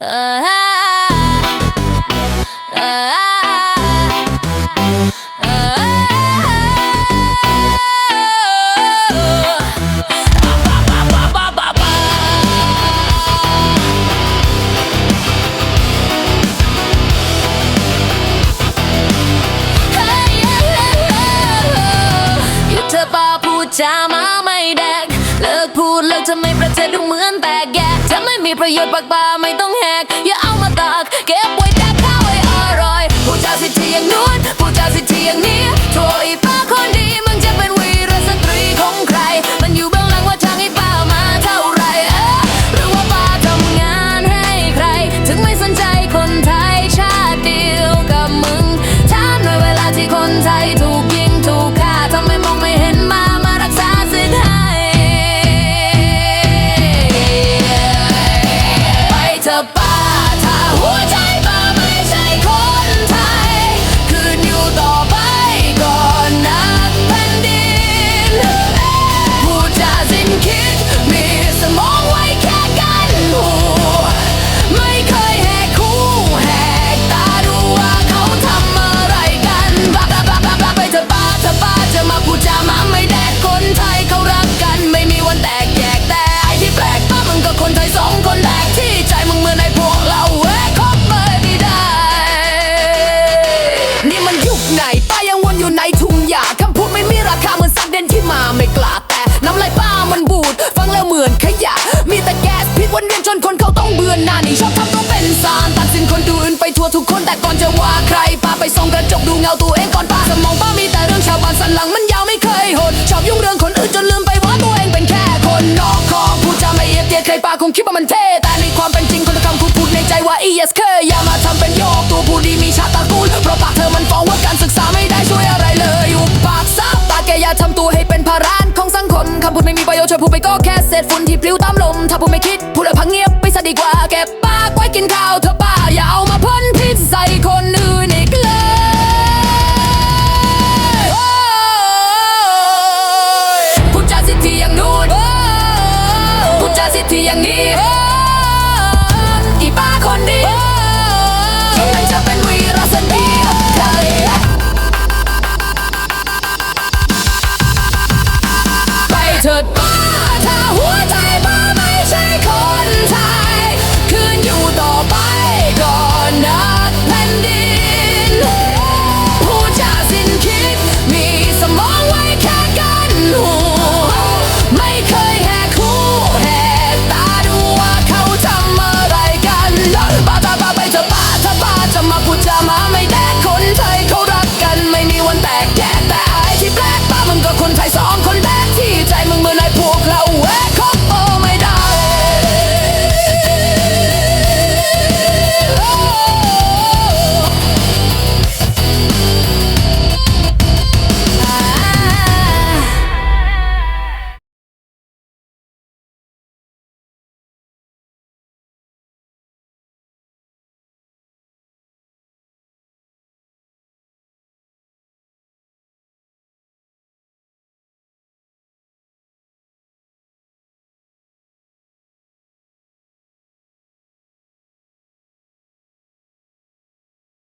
ห มีประโยชน์ปากปาไม่ต้องแหกอย่าเอามาตาก ทั่วทุกคนแต่ก่อนจะว่าใครป้าไปส่องกระจกดูเงาตัวเองก่อนป้าสมองป้ามีแต่เรื่องชาวบ้านสันหลังมันยาวไม่เคยหดชอบยุ่งเรื่องคนอื่นจนลืมไปว่าตัวเองเป็นแค่คนนอกคอกพูดจาไม่เอียดเตียดใครป้าคงคิดว่ามันเท่แต่ในความเป็นจริงคนละคำคุณพูดในใจว่า yes เคยอย่ามาทำเป็นโยกตัวผู้ดีมีชาติตระกูลเพราะปากเธอมันฟ้องว่าการศึกษาไม่ได้ช่วยอะไรเลยอยู่ปากซับตาแกอย่าทำตัวให้เป็นภาระของสังคมคำพูดไม่มีประโยชน์ช่วยพูดไปก็แค่เศษฝุ่นที่ปลิวตามลมถ้าพูดไม่คิดพูดแล้วพังเงียบไปซะดีกว่าเก็บปากไว้กินข้าวเธอ